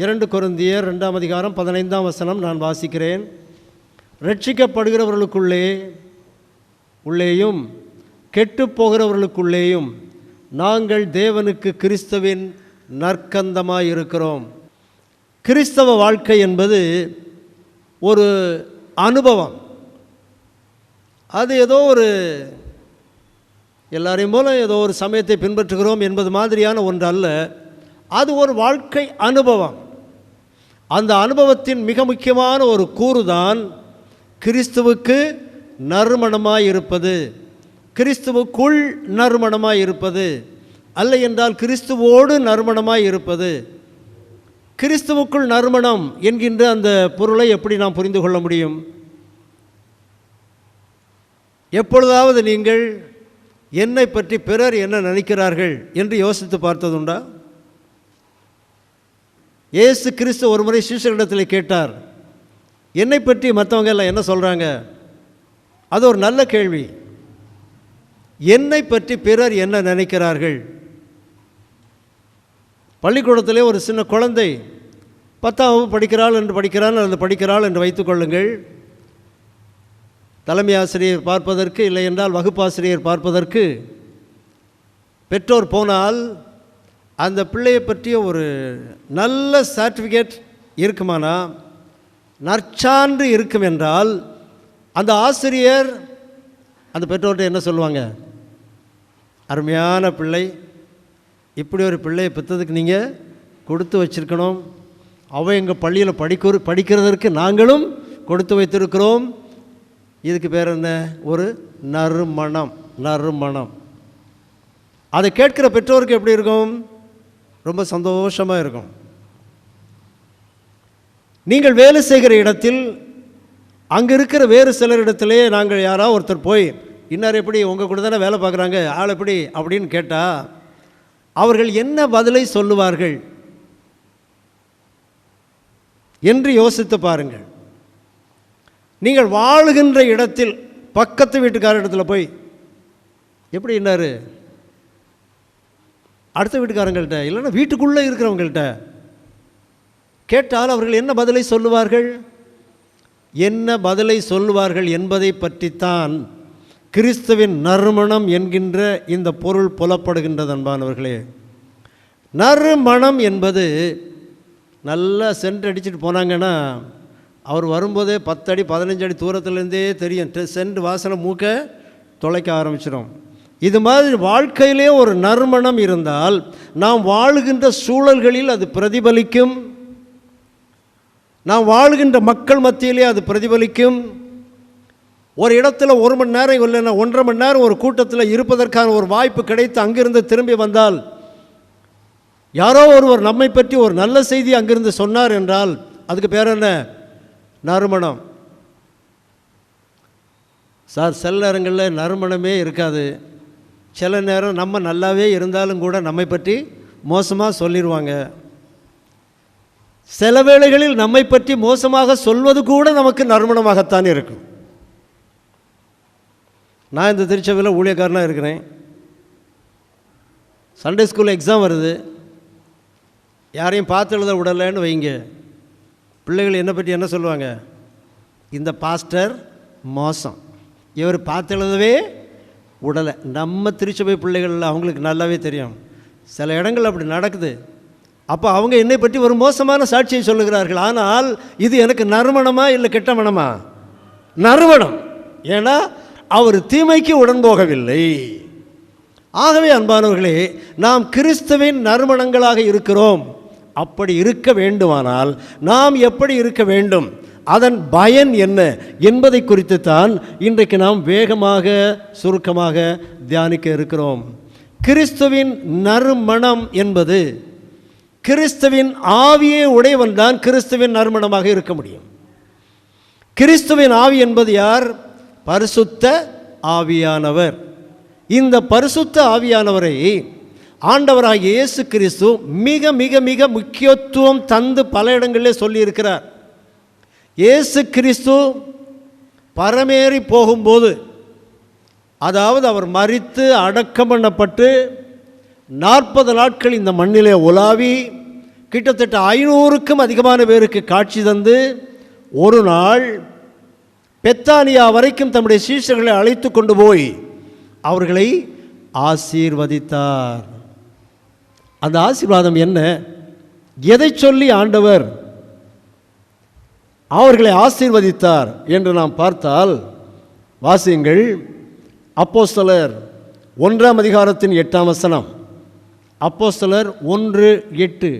இரண்டு குருந்தியர் ரெண்டாம் அதிகாரம் பதினைந்தாம் வசனம் நான் வாசிக்கிறேன். ரட்சிக்கப்படுகிறவர்களுக்குள்ளே உள்ளேயும் கெட்டு போகிறவர்களுக்குள்ளேயும் நாங்கள் தேவனுக்கு கிறிஸ்துவின் நற்கந்தமாக இருக்கிறோம் கிறிஸ்தவ வாழ்க்கை என்பது ஒரு அனுபவம். அது ஏதோ ஒரு எல்லாரையும் போல ஏதோ ஒரு சமயத்தை பின்பற்றுகிறோம் என்பது மாதிரியான ஒன்று அல்ல அது ஒரு வாழ்க்கை அனுபவம். அந்த அனுபவத்தின் மிக முக்கியமான ஒரு கூறுதான் கிறிஸ்துவுக்கு நறுமணமாய் இருப்பது. கிறிஸ்துவுக்குள் நறுமணமாய் இருப்பது. அல்ல என்றால் கிறிஸ்துவோடு நறுமணமாய் இருப்பது. கிறிஸ்துவுக்குள் நறுமணம் என்கின்ற அந்த பொருளை எப்படி நாம் புரிந்து கொள்ள முடியும்? எப்பொழுதாவது நீங்கள் என்னை பற்றி பிறர் என்ன நினைக்கிறார்கள் என்று யோசித்து பார்த்ததுண்டா? இயேசு கிறிஸ்து ஒரு முறை சீசரிடத்தில் கேட்டார் என்னை பற்றி மற்றவங்க எல்லாம் என்ன சொல்கிறாங்க அது ஒரு நல்ல கேள்வி. என்னை பற்றி பிறர் என்ன நினைக்கிறார்கள்? பள்ளிக்கூடத்திலே ஒரு சின்ன குழந்தை பத்தாம் வகுப்பு படிக்கிறாள் என்று படிக்கிறாள் அல்லது படிக்கிறாள் என்று வைத்துக்கொள்ளுங்கள் தலைமை ஆசிரியர் பார்ப்பதற்கு இல்லை என்றால் வகுப்பாசிரியர் பார்ப்பதற்கு பெற்றோர் போனால் அந்த பிள்ளையை பற்றிய ஒரு நல்ல சர்டிஃபிகேட் இருக்குமானா? நற்சான்று இருக்கும் என்றால் அந்த ஆசிரியர் அந்த பெற்றோர்கிட்ட என்ன சொல்லுவாங்க? அருமையான பிள்ளை இப்படி ஒரு பிள்ளையை பெற்றதுக்கு நீங்கள் கொடுத்து வச்சிருக்கணும். அவன் எங்கள் பள்ளியில் படிக்க படிக்கிறதற்கு நாங்களும் கொடுத்து வைத்திருக்கிறோம். இதுக்கு பேர் என்ன? ஒரு நறுமணம் நறுமணம். அதை கேட்கிற பெற்றோருக்கு எப்படி இருக்கும்? ரொம்ப சந்தோஷமாக இருக்கும். நீங்கள் வேலை செய்கிற இடத்தில் அங்கே இருக்கிற வேறு சிலரிடத்திலே நாங்கள் யாராவது ஒருத்தர் போய் இன்னார் எப்படி உங்கள் கூட தானே வேலை பார்க்குறாங்க ஆள் எப்படி? அப்படின்னு கேட்டால் அவர்கள் என்ன பதிலை சொல்லுவார்கள்? என்று யோசித்து பாருங்கள். நீங்கள் வாழுகின்ற இடத்தில் பக்கத்து வீட்டுக்கார இடத்துல போய் எப்படி இன்னார்? அடுத்த வீட்டுக்காரங்கள்ட்ட இல்லைன்னா வீட்டுக்குள்ளே இருக்கிறவங்கள்ட்ட கேட்டால் அவர்கள் என்ன பதிலை சொல்லுவார்கள்? என்ன பதிலை சொல்லுவார்கள் என்பதை பற்றித்தான் கிறிஸ்துவின் நறுமணம் என்கின்ற இந்த பொருள் புலப்படுகின்றது அன்பானவர்களே. நறுமணம் என்பது நல்லா சென்ட் அடிச்சுட்டு போனாங்கன்னா அவர் வரும்போதே பத்தடி பதினஞ்சு அடி தூரத்துலேருந்தே தெரியும். டெ- சென்ட் வாசனை மூக்க தொலைக்க ஆரம்பிச்சிடும். இது மாதிரி வாழ்க்கையிலே ஒரு நறுமணம் இருந்தால் நாம் வாழுகின்ற சூழல்களில் அது பிரதிபலிக்கும். நாம் வாழுகின்ற மக்கள் மத்தியிலே அது பிரதிபலிக்கும். ஒரு இடத்துல ஒரு மணி நேரம் இல்லைன்னா ஒன்றரை மணி நேரம் ஒரு கூட்டத்தில் இருப்பதற்கான ஒரு வாய்ப்பு கிடைத்து அங்கிருந்து திரும்பி வந்தால் யாரோ ஒருவர் நம்மை பற்றி ஒரு நல்ல செய்தி அங்கிருந்து சொன்னார் என்றால் அதுக்கு பேர் என்ன? நறுமணம். சார் சில நேரங்களில் நறுமணமே இருக்காது. சில நேரம் நம்ம நல்லாவே இருந்தாலும் கூட நம்மை பற்றி மோசமாக சொல்லிடுவாங்க சில வேளைகளில் நம்மை பற்றி மோசமாக சொல்வது கூட நமக்கு நறுமணமாகத்தான் இருக்கும். நான் இந்த திருச்சபையில் ஊழியக்காரனாக இருக்கிறேன். சண்டே ஸ்கூல் எக்ஸாம் வருது. யாரையும் பார்த்து எழுத விடலைன்னு வைங்க. பிள்ளைகள் என்னை பற்றி என்ன சொல்லுவாங்க? இந்த பாஸ்டர் மோசம். இவர் பார்த்து எழுதவே உடலை. நம்ம திருச்சபை பிள்ளைகள் அவங்களுக்கு நல்லாவே தெரியும். சில இடங்கள் அப்படி நடக்குது. அப்போ அவங்க என்னை பற்றி ஒரு மோசமான சாட்சியை சொல்லுகிறார்கள். ஆனால் இது எனக்கு நறுமணமா இல்லை கெட்டமணமா நறுமணம். ஏன்னா அவர் தீமைக்கு உடன் போகவில்லை. ஆகவே அன்பானவர்களே நாம் கிறிஸ்துவின் நறுமணங்களாக இருக்கிறோம். அப்படி இருக்க வேண்டுமானால் நாம் எப்படி இருக்க வேண்டும்? அதன் பயன் என்ன என்பதை குறித்து தான் இன்றைக்கு நாம் வேகமாக சுருக்கமாக தியானிக்க இருக்கிறோம். கிறிஸ்துவின் நறுமணம் என்பது கிறிஸ்துவின் ஆவியே உடையவன் தான் கிறிஸ்துவின் நறுமணமாக இருக்க முடியும். கிறிஸ்துவின் ஆவி என்பது யார்? பரிசுத்த ஆவியானவர். இந்த பரிசுத்த ஆவியானவரை ஆண்டவராகிய இயேசு கிறிஸ்து மிக மிக மிக முக்கியத்துவம் தந்து பல இடங்களிலே சொல்லியிருக்கிறார். இயேசு கிறிஸ்து பரமேறி போகும்போது அதாவது அவர் மறித்து அடக்கம் பண்ணப்பட்டு நாற்பது நாட்கள் இந்த மண்ணிலே உலாவி கிட்டத்தட்ட ஐநூறுக்கும் அதிகமான பேருக்கு காட்சி தந்து ஒரு நாள் பெத்தானியா வரைக்கும் தம்முடைய சீசர்களை அழைத்து கொண்டு போய் அவர்களை ஆசீர்வதித்தார். அந்த ஆசீர்வாதம் என்ன? எதை சொல்லி ஆண்டவர் அவர்களை ஆசீர்வதித்தார் என்று நாம் பார்த்தால் வாசியுங்கள். அப்போஸ்தலர் ஒன்றாம் அதிகாரத்தின் எட்டாம் வசனம். அப்போஸ்தலர் ஒன்று எட்டு.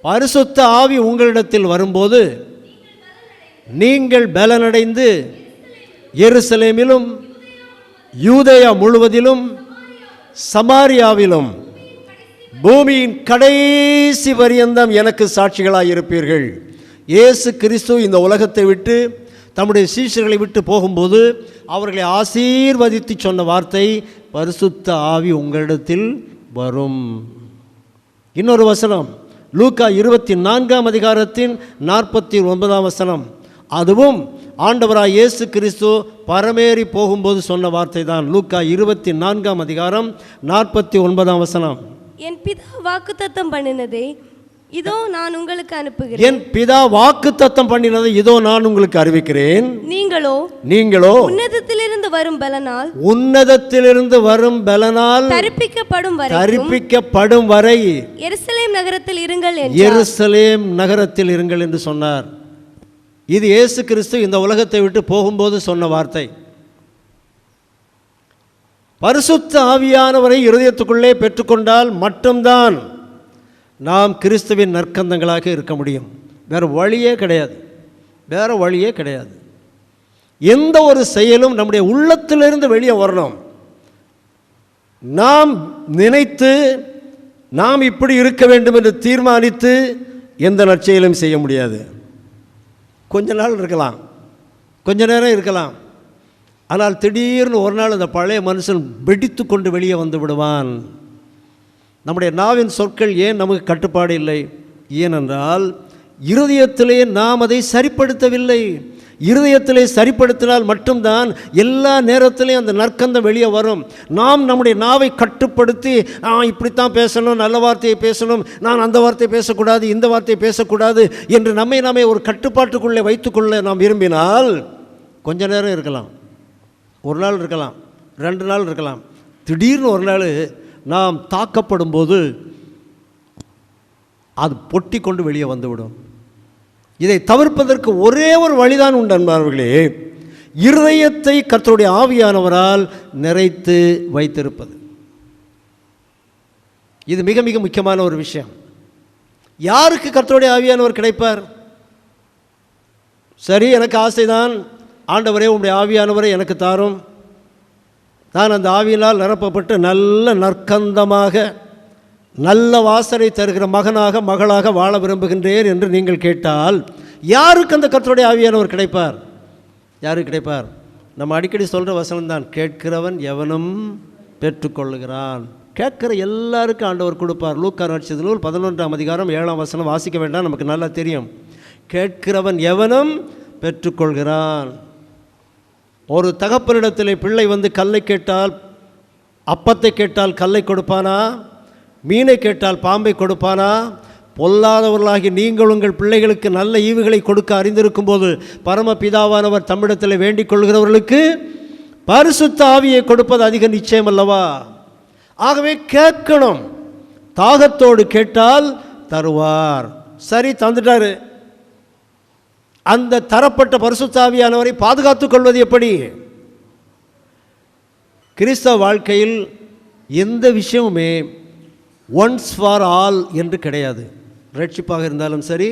பரிசுத்த ஆவி உங்களிடத்தில் வரும்போது நீங்கள் பலனடைந்து எருசலேமிலும் யூதேயா முழுவதிலும் சமாரியாவிலும் பூமியின் கடைசி பரியந்தம் எனக்கு சாட்சிகளாக இருப்பீர்கள் இயேசு கிறிஸ்து இந்த உலகத்தை விட்டு தம்முடைய சீஷர்களை விட்டு போகும்போது அவர்களை ஆசீர்வதித்து சொன்ன வார்த்தை பரிசுத்த ஆவி உங்களிடத்தில் வரும். இன்னொரு வசனம் லூக்கா இருபத்தி நான்காம் அதிகாரத்தின் நாற்பத்தி ஒன்பதாம் வசனம். அதுவும் ஆண்டவராக இயேசு கிறிஸ்து பரமேறி போகும்போது சொன்ன வார்த்தை தான் லூக்கா இருபத்தி நான்காம் அதிகாரம் நாற்பத்தி ஒன்பதாம் வசனம். என் பிதா வாக்குத்தத்தம் பண்ணினதே இதோ நான் உங்களுக்கு அனுப்புகிறேன். என் பிதா வாக்கு தத்தம் பண்ணினதை இதோ நான் உங்களுக்கு அறிவிக்கிறேன். நீங்களோ நீங்களோ உன்னதத்திலிருந்து வரும் பலனால் உன்னதத்திலிருந்து வரும் பலனால் தரிப்பிக்கப்படும் வரை தரிப்பிக்கப்படும் வரை எருசலேம் நகரத்தில் இருங்கள் எருசலேம் நகரத்தில் இருங்கள் என்று சொன்னார். இது இயேசு கிறிஸ்து இந்த உலகத்தை விட்டு போகும்போது சொன்ன வார்த்தை. பரிசுத்த ஆவியானவரை இருதயத்துக்குள்ளே பெற்றுக்கொண்டால் மட்டும்தான் நாம் கிறிஸ்துவின் நற்கந்தங்களாக இருக்க முடியும். வேறு வழியே கிடையாது. வேறு வழியே கிடையாது. எந்த ஒரு செயலும் நம்முடைய உள்ளத்திலிருந்து வெளியே வரணும். நாம் நினைத்து நாம் இப்படி இருக்க வேண்டும் என்று தீர்மானித்து எந்த நற்செயலும் செய்ய முடியாது. கொஞ்ச நாள் இருக்கலாம். கொஞ்ச நேரம் இருக்கலாம். ஆனால் திடீர்னு ஒரு நாள் அந்த பழைய மனுஷன் வெடித்து கொண்டு வெளியே வந்து விடுவான். நம்முடைய நாவின் சொற்கள் ஏன் நமக்கு கட்டுப்பாடு இல்லை? ஏனென்றால் இருதயத்திலே நாம் அதை சரிப்படுத்தவில்லை. இருதயத்திலே சரிப்படுத்தினால் மட்டும்தான் எல்லா நேரத்திலையும் அந்த நற்கந்தம் வெளியே வரும். நாம் நம்முடைய நாவை கட்டுப்படுத்தி நான் இப்படித்தான் பேசணும் நல்ல வார்த்தையை பேசணும் நான் அந்த வார்த்தையை பேசக்கூடாது இந்த வார்த்தையை பேசக்கூடாது என்று நம்மை நாமே ஒரு கட்டுப்பாட்டுக்குள்ளே வைத்துக்கொள்ள நாம் விரும்பினால் கொஞ்ச நேரம் இருக்கலாம். ஒரு நாள் இருக்கலாம் ரெண்டு நாள் இருக்கலாம். திடீர்னு ஒரு நாள் நாம் தாக்கப்படும் போது அது பொட்டி கொண்டு வெளியே வந்துவிடும். இதை தவிர்ப்பதற்கு ஒரே ஒரு வழிதான் உண்டு அன்பார்களே. இருதயத்தை கர்த்தருடைய ஆவியானவரால் நிறைத்து வைத்திருப்பது. இது மிக மிக முக்கியமான ஒரு விஷயம். யாருக்கு கர்த்தருடைய ஆவியானவர் கிடைப்பார்? சரி எனக்கு ஆசைதான். ஆண்டவரே உம்முடைய ஆவியானவரை எனக்கு தாரும். நான் அந்த ஆவியினால் நிரப்பப்பட்டு நல்ல நற்கந்தமாக நல்ல வாசனை தருகிற மகனாக மகளாக வாழ விரும்புகின்றேன் என்று நீங்கள் கேட்டால் யாருக்கு அந்த கர்த்தருடைய ஆவியானவர் கிடைப்பார்? யாருக்கு கிடைப்பார்? நம்ம அடிக்கடி சொல்கிற வசனம் தான் கேட்கிறவன் எவனும் பெற்றுக்கொள்ளுகிறான். கேட்குற எல்லாருக்கும் ஆண்டவர் கொடுப்பார். லூக்கா நட்சத்திர நூல் பதினொன்றாம் அதிகாரம் ஏழாம் வசனம் வாசிக்க வேண்டாம் நமக்கு நல்லா தெரியும். கேட்கிறவன் எவனும் பெற்றுக்கொள்கிறான். ஒரு தகப்பனிடத்தில் பிள்ளை வந்து கல்லை கேட்டால் அப்பத்தை கேட்டால் கல்லை கொடுப்பானா? மீனை கேட்டால் பாம்பை கொடுப்பானா? பொல்லாதவர்களாகி நீங்கள் உங்கள் பிள்ளைகளுக்கு நல்ல ஈவுகளை கொடுக்க அறிந்திருக்கும் போது பரமபிதாவானவர் தம்மிடத்தில் வேண்டிக் கொள்கிறவர்களுக்கு பரிசுத்த ஆவியை கொடுப்பது அதிக நிச்சயம் அல்லவா? ஆகவே கேட்கணும். தாகத்தோடு கேட்டால் தருவார். சரி தந்துட்டாரு. அந்த தரப்பட்ட பரிசுத்தாவியானவரை பாதுகாத்துக் கொள்வது எப்படி? கிறிஸ்தவ வாழ்க்கையில் எந்த விஷயமுமே ஒன்ஸ் ஃபார் ஆல் என்று கிடையாது. ரட்சிப்பாக இருந்தாலும் சரி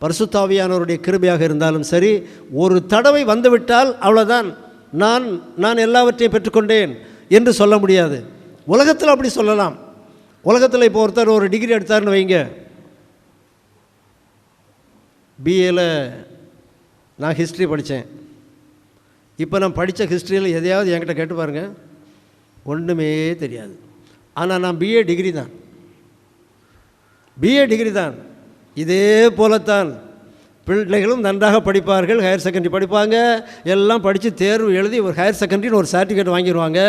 பரிசுத்தாவியானவருடைய கிருபையாக இருந்தாலும் சரி ஒரு தடவை வந்துவிட்டால் அவ்வளோதான் நான் நான் எல்லாவற்றையும் பெற்றுக்கொண்டேன் என்று சொல்ல முடியாது. உலகத்தில் அப்படி சொல்லலாம். உலகத்தில் இப்போ ஒருத்தர் ஒரு டிகிரி எடுத்தாருன்னு வைங்க. பிஏல நான் ஹிஸ்ட்ரி படித்தேன் இப்போ நான் படித்த ஹிஸ்ட்ரியில் எதையாவது என்கிட்ட கேட்டு பாருங்கள் ஒன்றுமே தெரியாது. ஆனால் நான் பிஏ டிகிரி தான். பிஏ டிகிரி தான். இதே போலத்தான். பிள்ளைகளும் நன்றாக படிப்பார்கள். ஹையர் செகண்டரி படிப்பாங்க. எல்லாம் படித்து தேர்வு எழுதி ஒரு ஹையர் செகண்டரின்னு ஒரு சர்டிஃபிகேட் வாங்கிடுவாங்க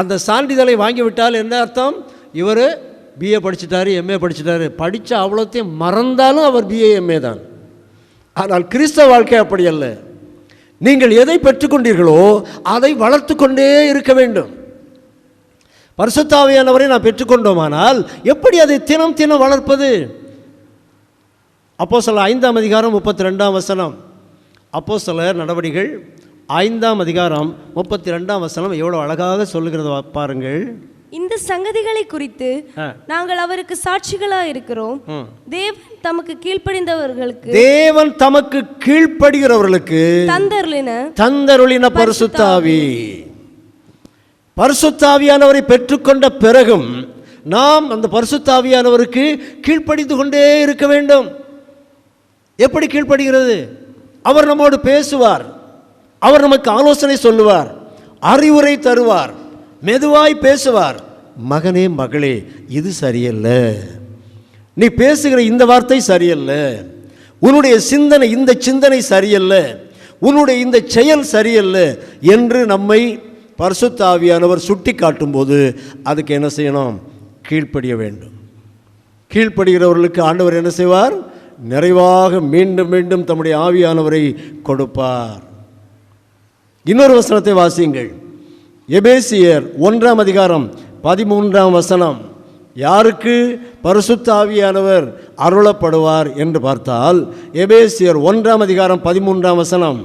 அந்த சான்றிதழை வாங்கிவிட்டால் என்ன அர்த்தம்? இவர் பிஏ படிச்சிட்டாரு எம்ஏ படிச்சிட்டாரு. படித்த அவ்வளோத்தையும் மறந்தாலும் அவர் பிஏ எம்ஏ தான். ஆனால் கிறிஸ்தவ வாழ்க்கை அப்படி அல்ல. நீங்கள் எதை பெற்றுக்கொண்டீர்களோ அதை வளர்த்து கொண்டே இருக்க வேண்டும். பரிசுத்தாவியானவரை நான் பெற்றுக்கொண்டோமானால் எப்படி அதை தினம் தினம் வளர்ப்பது? அப்போ சில ஐந்தாம் அதிகாரம் முப்பத்தி ரெண்டாம் வசனம். அப்போ சில நடவடிக்கைகள் ஐந்தாம் அதிகாரம் முப்பத்தி ரெண்டாம் வசனம் எவ்வளோ அழகாக சொல்லுகிறத பாருங்கள். இந்த சங்கதிகளை குறித்து. நாங்கள் அவருக்கு சாட்சிகளா இருக்கிறோம். தேவன் தமக்கு கீழ்ப்படிந்தவர்களுக்கு தேவன் தமக்கு கீழ்ப்படுகிறவர்களுக்கு தந்தர்லின தந்தருளின பரிசுத்தாவி. பரிசுத்தாவியானவரை பெற்றுக்கொண்ட பிறகும் நாம் அந்த பரிசுத்தாவியானவருக்கு கீழ்ப்படிந்து கொண்டே இருக்க வேண்டும். எப்படி கீழ்ப்படுகிறது? அவர் நம்மோடு பேசுவார். அவர் நமக்கு ஆலோசனை சொல்லுவார். அறிவுரை தருவார். மெதுவாய் பேசுவார். மகனே மகளே இது சரியல்ல. நீ பேசுகிற இந்த வார்த்தை சரியல்ல. உன்னுடைய சிந்தனை இந்த சிந்தனை சரியல்ல. உன்னுடைய இந்த செயல் சரியல்ல என்று நம்மை பரிசுத்தாவியானவர் சுட்டி காட்டும்போது அதுக்கு என்ன செய்யணும்? கீழ்ப்படிய வேண்டும். கீழ்ப்படுகிறவர்களுக்கு ஆண்டவர் என்ன செய்வார்? நிறைவாக மீண்டும் மீண்டும் தம்முடைய ஆவியானவரை கொடுப்பார். இன்னொரு வசனத்தை வாசியுங்கள். எபேசியர் ஒன்றாம் அதிகாரம் பதிமூன்றாம் வசனம். யாருக்கு பரிசுத்த ஆவியானவர் அருளப்படுவார் என்று பார்த்தால் எபேசியர் ஒன்றாம் அதிகாரம் பதிமூன்றாம் வசனம்.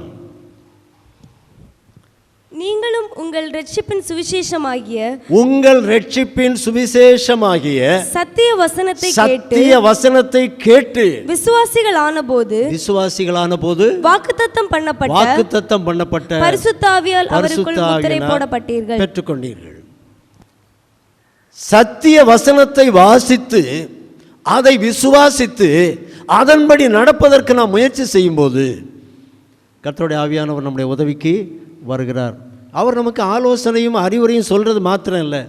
உங்கள் ரட்சிப்பின் சுவிசேஷமாகிய உங்கள் ரட்சிப்பின் சுவிசேஷமாகிய சத்திய வசனத்தை சத்திய வசனத்தை கேட்டு விசுவாசிகள் ஆனபோது விசுவாசிகளான போது வாக்குத்தத்தம் பண்ணப்பட்ட வாக்குத்தத்தம் பண்ணப்பட்ட பரிசுத்தாவியால் அவருக்குள் முத்திரை போடப்பட்டீர்கள். பெற்றுக்கொண்டீர்கள். சத்திய வசனத்தை வாசித்து அதை விசுவாசித்து அதன்படி நடப்பதற்கு நாம் முயற்சி செய்யும்போது கர்த்தருடைய ஆவியானவர் நம்முடைய உதவிக்கு வருகிறார். அவர் நமக்கு ஆலோசனையும் அறிவுரையும் சொல்கிறது மாத்திரம் இல்லை.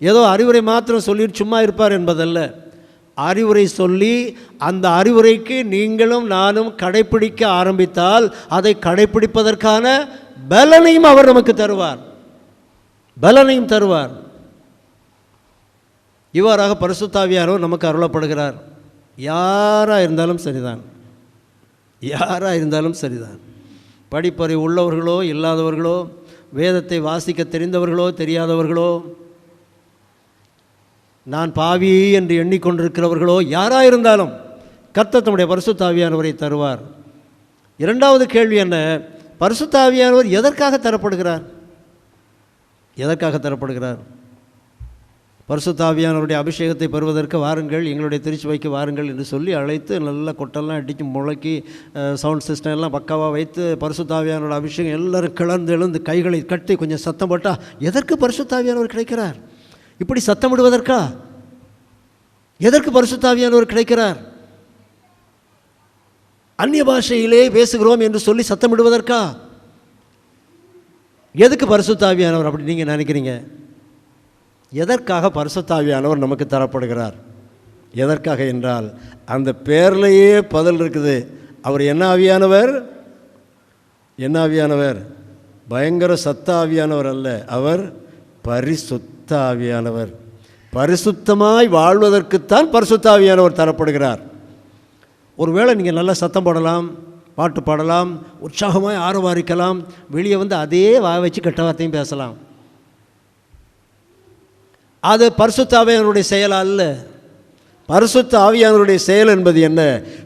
ஏதோ அறிவுரை மாத்திரம் சொல்லி சும்மா இருப்பார் என்பதல்ல. அறிவுரை சொல்லி அந்த அறிவுரைக்கு நீங்களும் நானும் கடைப்பிடிக்க ஆரம்பித்தால் அதை கடைப்பிடிப்பதற்கான பலனையும் அவர் நமக்கு தருவார். பலனையும் தருவார். இவ்வாறாக பரிசுத்தாவியாரோ நமக்கு அருளப்படுகிறார். யாராக இருந்தாலும் சரிதான். யாராக இருந்தாலும் சரிதான். படிப்பறிவு உள்ளவர்களோ இல்லாதவர்களோ வேதத்தை வாசிக்க தெரிந்தவர்களோ தெரியாதவர்களோ நான் பாவி என்று எண்ணிக்கொண்டிருக்கிறவர்களோ யாராக இருந்தாலும் கர்த்தர் தம்முடைய பரிசுத்தாவியானவரை தருவார். இரண்டாவது கேள்வி என்ன? பரிசுத்தாவியானவர் எதற்காக தரப்படுகிறார்? எதற்காக தரப்படுகிறார்? பரிசுத்தாவியானவருடைய அபிஷேகத்தை பெறுவதற்கு வாருங்கள் எங்களுடைய திருச்சுவைக்கு வாருங்கள் என்று சொல்லி அழைத்து நல்ல கொட்டெல்லாம் அடித்து முழக்கி சவுண்ட் சிஸ்டம் எல்லாம் பக்காவாக வைத்து பரிசுத்தாவியானோட அபிஷேகம் எல்லோரும் கிளர்ந்து எழுந்து கைகளை கட்டி கொஞ்சம் சத்தம் போட்டால் எதற்கு பரிசுத்தாவியானவர் கிடைக்கிறார்? இப்படி சத்தமிடுவதற்கா எதற்கு பரிசுத்தாவியானவர் கிடைக்கிறார்? அந்நிய பாஷையிலே பேசுகிறோம் என்று சொல்லி சத்தமிடுவதற்கா எதுக்கு பரிசுத்தாவியானவர்? அப்படி நீங்கள் நினைக்கிறீங்க? எதற்காக பரிசுத்தாவியானவர் நமக்கு தரப்படுகிறார்? எதற்காக என்றால் அந்த பேர்லேயே பதில் இருக்குது. அவர் என்ன ஆவியானவர்? என்ன ஆவியானவர்? பயங்கர சத்த ஆவியானவர் அல்ல. அவர் பரிசுத்த ஆவியானவர். பரிசுத்தமாய் வாழ்வதற்குத்தான் பரிசுத்த ஆவியானவர் தரப்படுகிறார். ஒருவேளை நீங்கள் நல்லா சத்தம் போடலாம் பாட்டு பாடலாம் உற்சாகமாய் ஆரவாரிக்கலாம் வெளியே வந்து அதே வாய் வச்சு கெட்ட வார்த்தையும் பேசலாம். அது பரிசுத்த ஆவியானுடைய செயல் அல்ல? பரிசுத்த ஆவியானுடைய செயல் என்பது என்ன?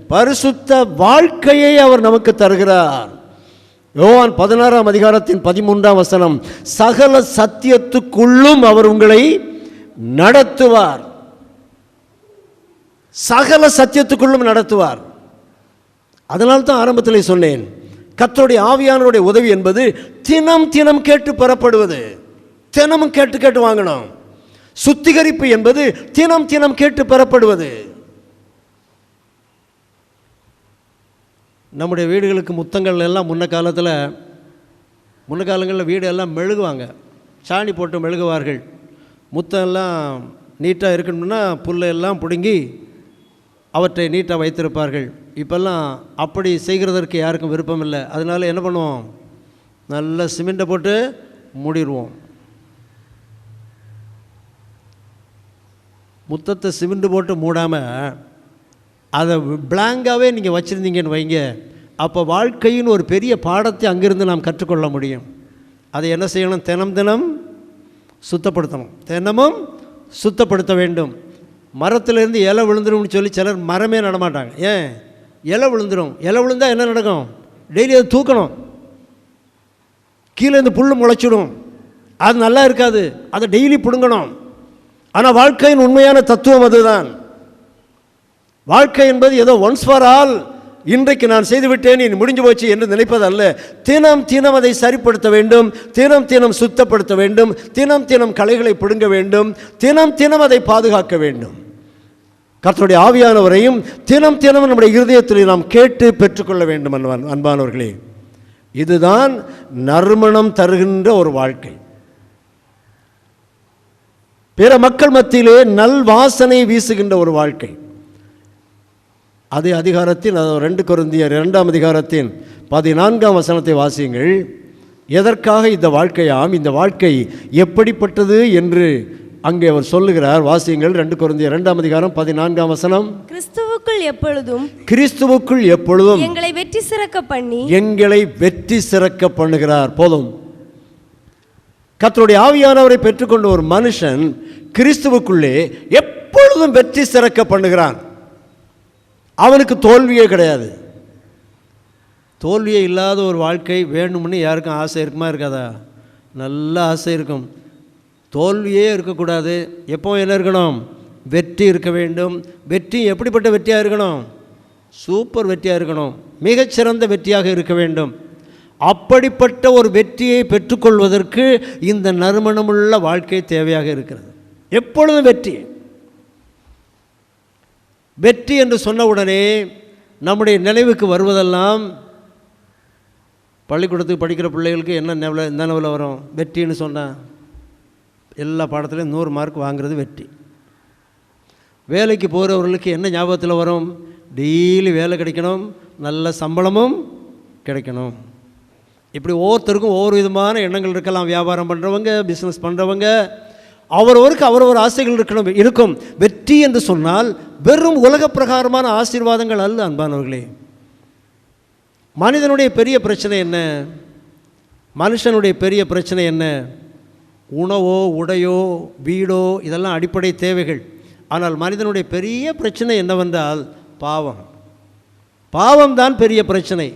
பரிசுத்த வாழ்க்கையை அவர் நமக்கு தருகிறார். யோவான் பதினாறாம் அதிகாரத்தின் பதிமூன்றாம் வசனம் சகல சத்தியத்துக்குள்ளும் அவர் உங்களை நடத்துவார். சகல சத்தியத்துக்குள்ளும் நடத்துவார். அதனால் தான் ஆரம்பத்தில் சொன்னேன் கத்தருடைய ஆவியானருடைய உதவி என்பது தினம் தினம் கேட்டு பெறப்படுவது. தினமும் கேட்டு கேட்டு வாங்கணும். சுத்திகரிப்பு என்பது தினம் தினம் கேட்டு பெறப்படுவது. நம்முடைய வீடுகளுக்கு முத்தங்கள் எல்லாம் முன்ன காலத்தில் முன்ன காலங்களில் வீடு எல்லாம் மெழுகுவாங்க. சாணி போட்டு மெழுகுவார்கள். முத்தம் எல்லாம் நீட்டாக இருக்கணும்னா புல்லை எல்லாம் பிடுங்கி அவற்றை நீட்டாக வைத்திருப்பார்கள். இப்போல்லாம் அப்படி செய்கிறதற்கு யாருக்கும் விருப்பம் இல்லை அதனால என்ன பண்ணுவோம்? நல்ல சிமெண்ட்டை போட்டு மூடிடுவோம். முத்தத்தை சிமெண்ட் போட்டு மூடாமல் அதை பிளாங்காகவே நீங்கள் வச்சுருந்தீங்கன்னு வைங்க. அப்போ வாழ்க்கையின் ஒரு பெரிய பாடத்தை அங்கிருந்து நாம் கற்றுக்கொள்ள முடியும். அதை என்ன செய்யணும்? தினம் தினம் சுத்தப்படுத்தணும். தினமும் சுத்தப்படுத்த வேண்டும். மரத்துலேருந்து இலை விழுந்துரும்னு சொல்லி சிலர் மரமே நடமாட்டாங்க ஏன்? இலை விழுந்துடும் இலை விழுந்தால் என்ன நடக்கும்? டெய்லி அதை தூக்கணும். கீழேருந்து புல் முளைச்சிடும். அது நல்லா இருக்காது. அதை டெய்லி பிடுங்கணும். ஆனால் வாழ்க்கையின் உண்மையான தத்துவம் அதுதான். வாழ்க்கை என்பது ஏதோ ஒன்ஸ் ஃபார் ஆல் இன்றைக்கு நான் செய்துவிட்டேன் இனி முடிஞ்சு போச்சு என்று நினைப்பதல்ல. தினம் தினம் அதை சரிப்படுத்த வேண்டும் தினம் தினம் சுத்தப்படுத்த வேண்டும் தினம் தினம் கலைகளை பிடுங்க வேண்டும் தினம் தினம் அதை பாதுகாக்க வேண்டும். கர்த்தருடைய ஆவியானவரையும் தினம் தினம் நம்முடைய இருதயத்தில் நாம் கேட்டு பெற்றுக்கொள்ள வேண்டும் அன்பான் அன்பானவர்களே. இதுதான் நறுமணம் தருகின்ற ஒரு வாழ்க்கை. பிற மக்கள் மத்தியிலே நல் வாசனை வீசுகின்ற ஒரு வாழ்க்கை. அதே அதிகாரத்தின் அதாவது ரெண்டு கொருந்தியர் இரண்டாம் அதிகாரத்தின் பதினான்காம் வசனத்தை வாசியுங்கள். எதற்காக இந்த வாழ்க்கையாம் இந்த வாழ்க்கை எப்படிப்பட்டது? என்று அங்கே அவர் சொல்லுகிறார். வாசியுங்கள். ரெண்டு கொருந்தியர் இரண்டாம் அதிகாரம் பதினான்காம் வசனம். கிறிஸ்துவுக்குள் எப்பொழுதும் கிறிஸ்துவுக்குள் எப்பொழுதும் எங்களை வெற்றி சிறக்க பண்ணி எங்களை வெற்றி சிறக்க பண்ணுகிறார். போதும். கத்தருடைய ஆவியானவரை பெற்றுக்கொண்ட ஒரு மனுஷன் கிறிஸ்துவுக்குள்ளே எப்பொழுதும் வெற்றி சிறக்க பண்ணுகிறான். அவனுக்கு தோல்வியே கிடையாது. தோல்வியே இல்லாத ஒரு வாழ்க்கை வேணும்னு யாருக்கும் ஆசை இருக்குமா இருக்காதா? நல்ல ஆசை இருக்கும். தோல்வியே இருக்கக்கூடாது. எப்போ என்ன இருக்கணும்? வெற்றி இருக்க வேண்டும். வெற்றி எப்படிப்பட்ட வெற்றியாக இருக்கணும்? சூப்பர் வெற்றியாக இருக்கணும். மிகச்சிறந்த வெற்றியாக இருக்க வேண்டும். அப்படிப்பட்ட ஒரு வெற்றியை பெற்றுக்கொள்வதற்கு இந்த நறுமணமுள்ள வாழ்க்கை தேவையாக இருக்கிறது. எப்பொழுதும் வெற்றி? வெற்றி என்று சொன்ன உடனே நம்முடைய நினைவுக்கு வருவதெல்லாம் பள்ளிக்கூடத்துக்கு படிக்கிற பிள்ளைகளுக்கு என்ன நிலவில் எந்த நிலவில் வரும்? வெற்றின்னு சொன்னால் எல்லா பாடத்துலையும் நூறு மார்க் வாங்குறது வெற்றி. வேலைக்கு போகிறவர்களுக்கு என்ன ஞாபகத்தில் வரும்? டெய்லி வேலை கிடைக்கணும் நல்ல சம்பளமும் கிடைக்கணும். இப்படி ஒவ்வொருத்தருக்கும் ஒவ்வொரு விதமான எண்ணங்கள் இருக்கலாம். வியாபாரம் பண்ணுறவங்க பிஸ்னஸ் பண்ணுறவங்க அவரவருக்கு அவரவர் ஆசைகள் இருக்கணும் இருக்கும். வெற்றி என்று சொன்னால் வெறும் உலக பிரகாரமான ஆசீர்வாதங்கள் அல்ல அன்பானவர்களே. மனிதனுடைய பெரிய பிரச்சனை என்ன? மனுஷனுடைய பெரிய பிரச்சனை என்ன? உணவோ உடையோ வீடோ இதெல்லாம் அடிப்படை தேவைகள். ஆனால் மனிதனுடைய பெரிய பிரச்சனை என்னவென்றால் பாவம். பாவம்தான் பெரிய பிரச்சனை.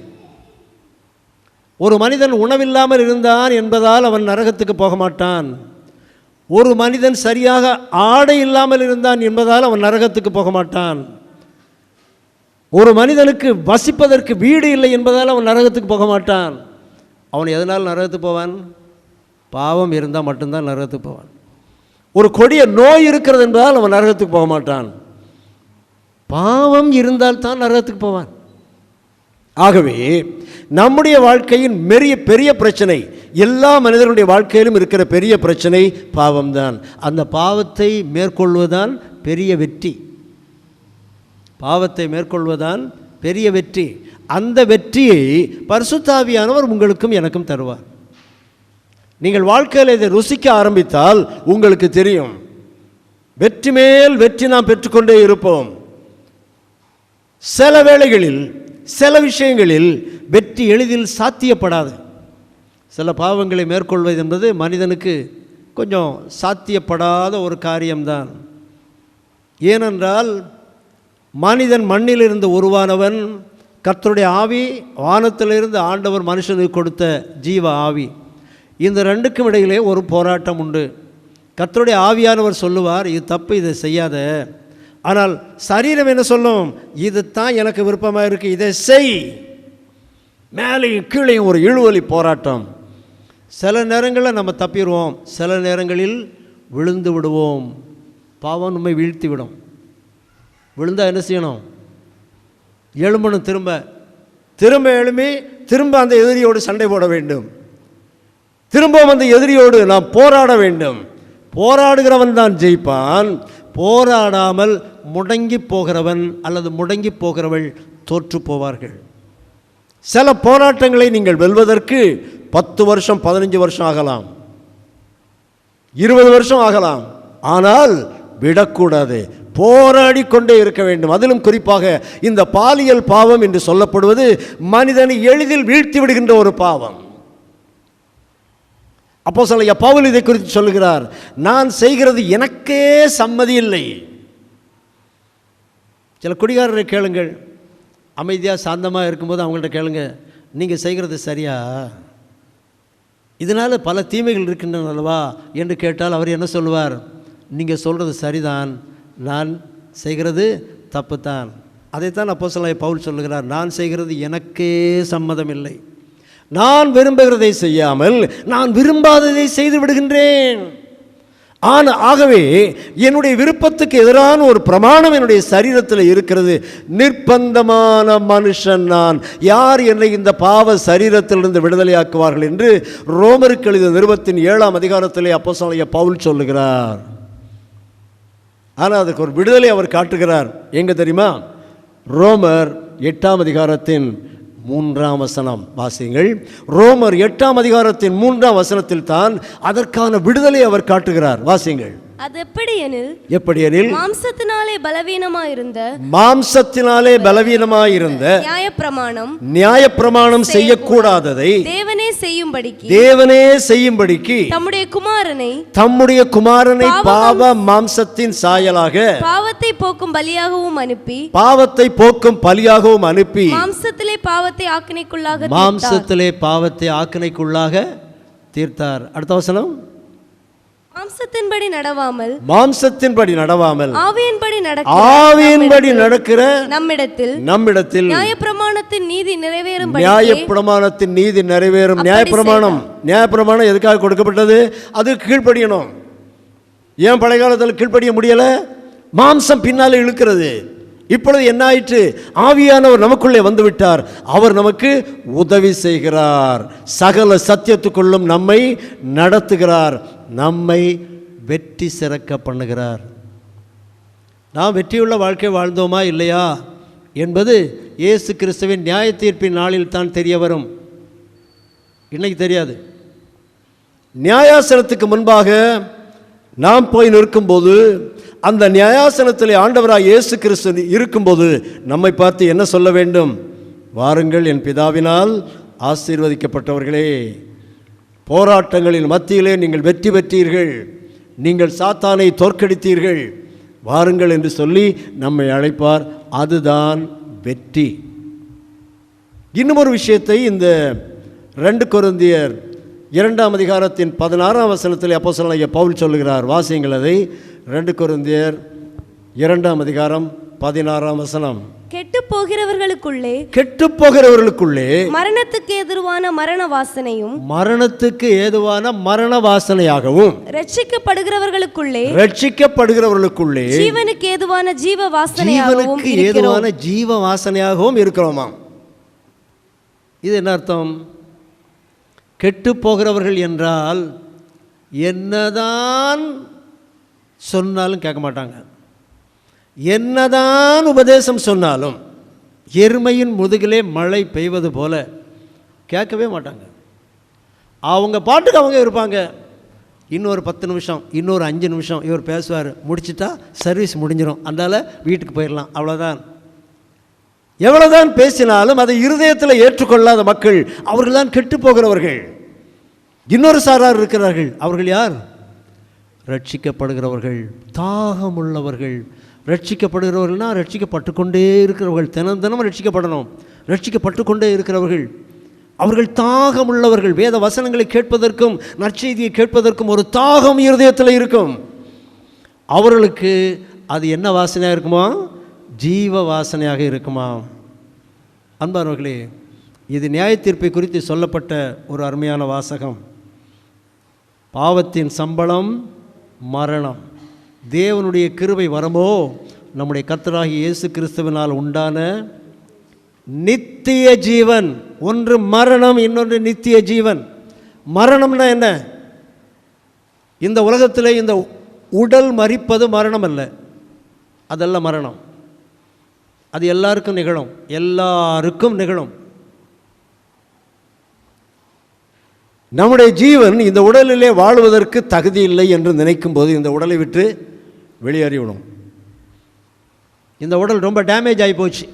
ஒரு மனிதன் உணவில்லாமல் இருந்தான் என்பதால் அவன் நரகத்துக்கு போக மாட்டான். ஒரு மனிதன் சரியாக ஆடை இல்லாமல் இருந்தான் என்பதால் அவன் நரகத்துக்கு போக மாட்டான். ஒரு மனிதனுக்கு வசிப்பதற்கு வீடு இல்லை என்பதால் அவன் நரகத்துக்கு போக மாட்டான். அவன் எதனால் நரகத்துக்கு போவான்? பாவம் இருந்தால் மட்டும்தான் நரகத்துக்கு போவான். ஒரு கொடிய நோய் இருக்கிறது என்பதால் அவன் நரகத்துக்கு போக மாட்டான். பாவம் இருந்தால் தான் நரகத்துக்கு போவான். ஆகவே நம்முடைய வாழ்க்கையின் பெரிய பெரிய பிரச்சனை எல்லா மனிதர்களுடைய வாழ்க்கையிலும் இருக்கிற பெரிய பிரச்சனை பாவம்தான். அந்த பாவத்தை மேற்கொள்வதுதான் பெரிய வெற்றி. பாவத்தை மேற்கொள்வதுதான் பெரிய வெற்றி. அந்த வெற்றியை பரிசுத்தாவியானவர் உங்களுக்கும் எனக்கும் தருவார். நீங்கள் வாழ்க்கையில் இதை ருசிக்க ஆரம்பித்தால் உங்களுக்கு தெரியும். வெற்றி மேல் வெற்றி நாம் பெற்றுக்கொண்டே இருப்போம். சில வேளைகளில் சில விஷயங்களில் வெற்றி எளிதில் சாத்தியப்படாது. சில பாவங்களை மேற்கொள்வது என்பது மனிதனுக்கு கொஞ்சம் சாத்தியப்படாத ஒரு காரியம்தான். ஏனென்றால் மனிதன் மண்ணிலிருந்து உருவானவன் கர்த்தருடைய ஆவி வானத்திலிருந்து ஆண்டவர் மனுஷனுக்கு கொடுத்த ஜீவ ஆவி. இந்த ரெண்டுக்கும் இடையிலே ஒரு போராட்டம் உண்டு. கர்த்தருடைய ஆவியானவர் சொல்லுவார் இது தப்பு இதை செய்யாத. ஆனால் சரீரம் என்ன சொல்லும்? இதுதான் எனக்கு விருப்பமாக இருக்குது இதை செய். மேலேயும் கீழேயும் ஒரு இழுவலி போராட்டம். சில நேரங்களில் நம்ம தப்பிடுவோம் சில நேரங்களில் விழுந்து விடுவோம். பாவம் நம்மை வீழ்த்தி விடும் விழுந்தால் என்ன செய்யணும்? எழும்பணும் திரும்ப. திரும்ப எழும்பி திரும்ப அந்த எதிரியோடு சண்டை போட வேண்டும். திரும்பவும் அந்த எதிரியோடு நாம் போராட வேண்டும். போராடுகிறவன் தான் ஜெயிப்பான். போராடாமல் முடங்கி போகிறவன் அல்லது முடங்கி போகிறவள் தோற்று போவார்கள். சில போராட்டங்களை நீங்கள் வெல்வதற்கு பத்து வருஷம் பதினஞ்சு வருஷம் ஆகலாம். இருபது வருஷம் ஆகலாம். ஆனால் விடக்கூடாது. போராடி கொண்டே இருக்க வேண்டும். அதிலும் குறிப்பாக இந்த பாலியல் பாவம் என்று சொல்லப்படுவது மனிதனை எளிதில் வீழ்த்தி விடுகின்ற ஒரு பாவம். அப்போ சொல்ல பவுல் இதை குறித்து சொல்கிறார் நான் செய்கிறது எனக்கே சம்மதி இல்லை. சில குடிகாரரை கேளுங்கள். அமைதியாக சாந்தமாக இருக்கும்போது அவங்கள்ட்ட கேளுங்க. நீங்கள் செய்கிறது சரியா? இதனால் பல தீமைகள் இருக்கின்றன அல்லவா? என்று கேட்டால் அவர் என்ன சொல்லுவார்? நீங்கள் சொல்கிறது சரிதான். நான் செய்கிறது தப்பு தான் அதைத்தான் அப்போ சொல்ல பவுல் சொல்லுகிறார். நான் செய்கிறது எனக்கே சம்மதம் இல்லை நான் விரும்புகிறதை செய்யாமல் நான் விரும்பாததை செய்து விடுகின்றேன். ஆன ஆகவே என்னுடைய விருப்பத்துக்கு எதிரான ஒரு பிரமாணம் என்னுடைய சரீரத்தில் இருக்கிறது. நிர்பந்தமான மனுஷன் நான். யார் என்னை இந்த பாவ சரீரத்திலிருந்து விடுதலையாக்குவார்கள் என்று ரோமருக்கு எழுதிய நிருபத்தின் ஏழாம் அதிகாரத்திலே அப்போசாலைய பவுல் சொல்லுகிறார். ஆனால் அதுக்கு ஒரு விடுதலை அவர் காட்டுகிறார். எங்கே தெரியுமா? ரோமர் எட்டாம் அதிகாரத்தின் மூன்றாம் வசனம் வாசியுங்கள். ரோமர் எட்டாம் அதிகாரத்தின் மூன்றாம் வசனத்தில் தான் அதற்கான விடுதலை அவர் காட்டுகிறார். வாசியுங்கள். அது எப்படி எனில் எப்படி எனில் மாம்சத்தினாலே பலவீனமாயிருந்த மாம்சத்தினாலே பலவீனமாயிருந்த நியாயப்பிரமாணம் நியாயப்பிரமாணம் செய்யக்கூடாததை தேவனே செய்யும்படிக்கு தேவனே செய்யும்படிக்கு தம்முடைய குமாரனை தம்முடைய குமாரனை பாவ மாம்சத்தின் சாயலாக பாவத்தை போக்கும் பலியாகவும் அனுப்பி பாவத்தை போக்கும் பலியாகவும் அனுப்பி மாம்சத்திலே பாவத்தை ஆக்கினைக்குள்ளாக. மாம்சத்திலே பாவத்தை ஆக்கினைக்குள்ளாக தீர்த்தார். அடுத்த வசனம். மாம்சத்தின்படி நடவாமல் மாம்சத்தின்படி நடவாமல் ஆவியின்படி நடக்க ஆவியின்படி நடக்கிற நம்மிடத்தில் நம்மிடத்தில் நியாயப்பிரமாணத்தின் நீதி நிறைவேறும்படி நியாயப்பிரமாணத்தின் நீதி நிறைவேறும். நியாயப்பிரமாணம் நியாயப்பிரமாணம் எதுக்காக கொடுக்கப்பட்டது? அது கீழ்ப்படியணும். ஏன் பழைய காலத்தில் கீழ்ப்படிய முடியல? மாம்சம் பின்னாலே இழுக்கிறது. இப்பொழுது என்ன ஆயிற்று? ஆவியானவர் நமக்குள்ளே வந்துவிட்டார். அவர் நமக்கு உதவி செய்கிறார். சகல சத்தியத்துக்குள்ளும் நம்மை நடத்துகிறார். நம்மை வெற்றி சிறக்க பண்ணுகிறார். நாம் வெற்றியுள்ள வாழ்க்கை வாழ்ந்தோமா இல்லையா? என்பது இயேசு கிறிஸ்துவின் நியாய தீர்ப்பின் நாளில் தான் தெரிய வரும். இன்னைக்கு தெரியாது. நியாயாசனத்துக்கு முன்பாக நாம் போய் நிற்கும்போது அந்த நியாயாசனத்தில் ஆண்டவராக இயேசு கிறிஸ்து இருக்கும்போது நம்மை பார்த்து என்ன சொல்ல வேண்டும்? வாருங்கள் என் பிதாவினால் ஆசீர்வதிக்கப்பட்டவர்களே போராட்டங்களின் மத்தியிலே நீங்கள் வெற்றி பெற்றீர்கள். நீங்கள் சாத்தானை தோற்கடித்தீர்கள். வாருங்கள் என்று சொல்லி நம்மை அழைப்பார். அதுதான் வெற்றி. இன்னும் ஒரு விஷயத்தை இந்த ரெண்டு குருந்தியர் இரண்டாம் அதிகாரத்தின் பதினாறாம் வசனத்தில் அப்போ சொல்ல பவுல் சொல்லுகிறார். வாசியங்கள் அதை. ரெண்டு கொருந்தியர் இரண்டாம் அதிகாரம் பதினாறாம் வசனம். கெட்டு போகிறவர்களுக்குள்ளே கெட்டுப் போகிறவர்களுக்குள்ளே மரணத்துக்கு எதிர்வான மரண வாசனையும் மரணத்துக்கு ஏதுவான மரண வாசனையாகவும் ரட்சிக்கப்படுகிறவர்களுக்குள்ளே ரட்சிக்கப்படுகிறவர்களுக்குள்ளே ஜீவனுக்கு ஏதுவான ஜீவ வாசனையாகவும் ஜீவனுக்கு ஏதுவான ஜீவ வாசனையாகவும் இருக்கிறோமாம். இது என்ன அர்த்தம்? கெட்டு போகிறவர்கள் என்றால் என்னதான் சொன்னாலும் கேட்க மாட்டாங்க. என்னதான் உபதேசம் சொன்னாலும் எருமையின் முதுகிலே மழை பெய்வது போல கேட்கவே மாட்டாங்க. அவங்க பாட்டுக்கு அவங்க இருப்பாங்க. இன்னொரு பத்து நிமிஷம் இன்னொரு அஞ்சு நிமிஷம் இவர் பேசுவார். முடிச்சிட்டா சர்வீஸ் முடிஞ்சிடும் அதனால் வீட்டுக்கு போயிடலாம் அவ்வளோதான் எவ்வளவுதான் பேசினாலும் அதை இருதயத்தில் ஏற்றுக்கொள்ளாத மக்கள் அவர்கள்தான் கெட்டு போகிறவர்கள். இன்னொரு சாரார் இருக்கிறார்கள். அவர்கள் யார்? ரட்சிக்கப்படுகிறவர்கள் தாகமுள்ளவர்கள். ரட்சிக்கப்படுகிறவர்கள்னா ரட்சிக்கப்பட்டு கொண்டே இருக்கிறவர்கள். தினம் தினமும் ரட்சிக்கப்படணும். ரட்சிக்கப்பட்டு கொண்டே இருக்கிறவர்கள். அவர்கள் தாகம் உள்ளவர்கள் வேத வசனங்களை கேட்பதற்கும் நற்செய்தியை கேட்பதற்கும் ஒரு தாகம் இருதயத்தில் இருக்கும். அவர்களுக்கு அது என்ன வாசனையாக இருக்குமா? ஜீவ வாசனையாக இருக்குமா? அன்பானவர்களே இது நியாயத்தீர்ப்பை குறித்து சொல்லப்பட்ட ஒரு அருமையான வாசகம். பாவத்தின் சம்பளம் மரணம். தேவனுடைய கிருவை வரமோ? நம்முடைய கத்தராகி இயேசு கிறிஸ்துவினால் உண்டான நித்திய ஜீவன். ஒன்று மரணம் இன்னொன்று நித்திய ஜீவன். மரணம்னா என்ன? இந்த உலகத்தில் இந்த உடல் மறிப்பது மரணம் அல்ல. அதெல்லாம் மரணம். அது எல்லாருக்கும் நிகழும். எல்லாருக்கும் நிகழும். நம்முடைய ஜீவன் இந்த உடலிலே வாழ்வதற்கு தகுதி இல்லை என்று நினைக்கும் போது இந்த உடலை விட்டு வெளியேறிவிடும். இந்த உடல் ரொம்ப டேமேஜ் ஆகி போச்சு.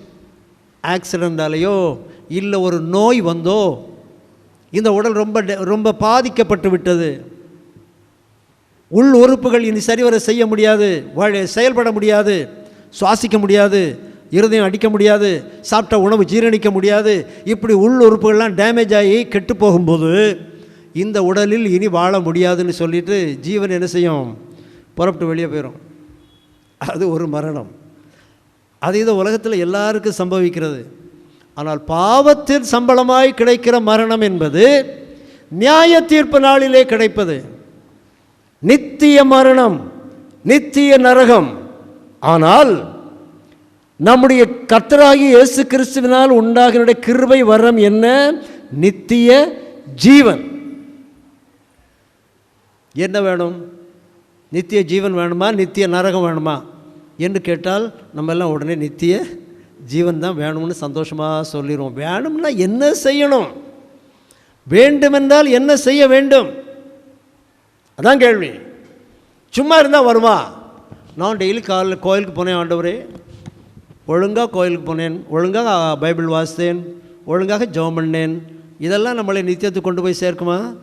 ஆக்சிடெண்டாலேயோ இல்லை ஒரு நோய் வந்தோ இந்த உடல் ரொம்ப ரொம்ப பாதிக்கப்பட்டு விட்டது. உள் உறுப்புகள் இனி சரிவர செய்ய முடியாது. செயல்பட முடியாது. சுவாசிக்க முடியாது. இருதயம் அடிக்க முடியாது சாப்பிட்ட உணவு ஜீரணிக்க முடியாது இப்படி உள் உறுப்புகள்லாம் டேமேஜ் ஆகி கெட்டு போகும்போது இந்த உடலில் இனி வாழ முடியாதுன்னு சொல்லிட்டு ஜீவன் என்ன செய்யும்? புறப்பட்டு வெளியே போயிடும் அது ஒரு மரணம். அது இந்த உலகத்தில் எல்லாருக்கும் சம்பவிக்கிறது. ஆனால் பாவத்தின் சம்பளமாய் கிடைக்கிற மரணம் என்பது நியாய தீர்ப்பு நாளிலே கிடைப்பது. நித்திய மரணம் நித்திய நரகம். ஆனால் நம்முடைய கத்தராகி இயேசு கிறிஸ்துவினால் உண்டாகினுடைய கிருபை வரம் என்ன? நித்திய ஜீவன். என்ன வேணும்? நித்திய ஜீவன் வேணுமா? நித்திய நரகம் வேணுமா? என்று கேட்டால் நம்ம எல்லாம் உடனே நித்திய ஜீவன் தான் வேணும்னு சந்தோஷமாக சொல்லிடுவோம் வேணும்னா என்ன செய்யணும்? வேண்டுமென்றால் என்ன செய்ய வேண்டும்? அதான் கேள்வி. சும்மா இருந்தால் வருமா? நான் டெய்லி காலையில் கோயிலுக்கு போனேன் ஆண்டவரே. ஒழுங்காக கோயிலுக்கு போனேன் ஒழுங்காக பைபிள் வாசித்தேன் ஒழுங்காக ஜெபம் பண்ணேன். இதெல்லாம் நம்மளை நித்தியத்துக்கு கொண்டு போய் சேர்க்குமா?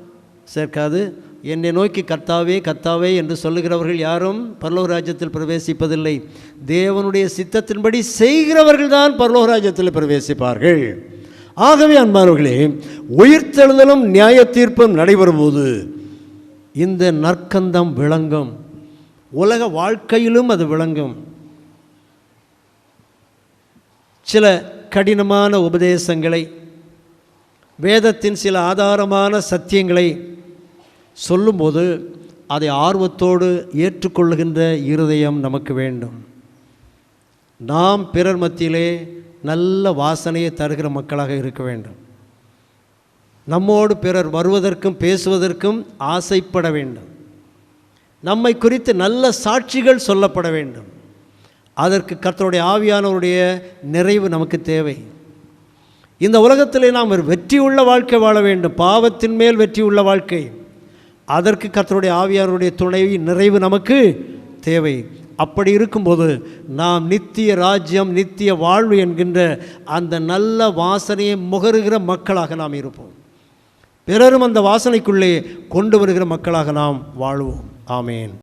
சேர்க்காது. என்னை நோக்கி கர்த்தாவே கர்த்தாவே என்று சொல்லுகிறவர்கள் யாரும் பரலோக ராஜ்யத்தில் பிரவேசிப்பதில்லை. தேவனுடைய சித்தத்தின்படி செய்கிறவர்கள் தான் பரலோக ராஜ்யத்தில் பிரவேசிப்பார்கள். ஆகவே அன்பானவர்களே உயிர்த்தெழுதலும் நியாய தீர்ப்பும் நடைபெறும்போது இந்த நற்கந்தம் விளங்கும். உலக வாழ்க்கையிலும் அது விளங்கும். சில கடினமான உபதேசங்களை வேதத்தின் சில ஆதாரமான சத்தியங்களை சொல்லும்போது அதை ஆர்வத்தோடு ஏற்றுக்கொள்ளுகின்ற இருதயம் நமக்கு வேண்டும். நாம் பிறர் மத்தியிலே நல்ல வாசனையை தருகிற மக்களாக இருக்க வேண்டும். நம்மோடு பிறர் வருவதற்கும் பேசுவதற்கும் ஆசைப்பட வேண்டும். நம்மை குறித்து நல்ல சாட்சிகள் சொல்லப்பட வேண்டும். அதற்கு கர்த்தருடைய ஆவியானவருடைய நிறைவு நமக்கு தேவை. இந்த உலகத்திலே நாம் ஒரு வெற்றியுள்ள வாழ்க்கை வாழ வேண்டும். பாவத்தின் மேல் வெற்றியுள்ள வாழ்க்கை. அதற்கு கர்த்தருடைய ஆவியானவருடைய துணை நிறைவு நமக்கு தேவை. அப்படி இருக்கும்போது நாம் நித்திய ராஜ்யம் நித்திய வாழ்வு என்கின்ற அந்த நல்ல வாசனையை முகருகிற மக்களாக நாம் இருப்போம். பிறரும் அந்த வாசனைக்குள்ளே கொண்டு வருகிற மக்களாக நாம் வாழ்வோம். ஆமேன்.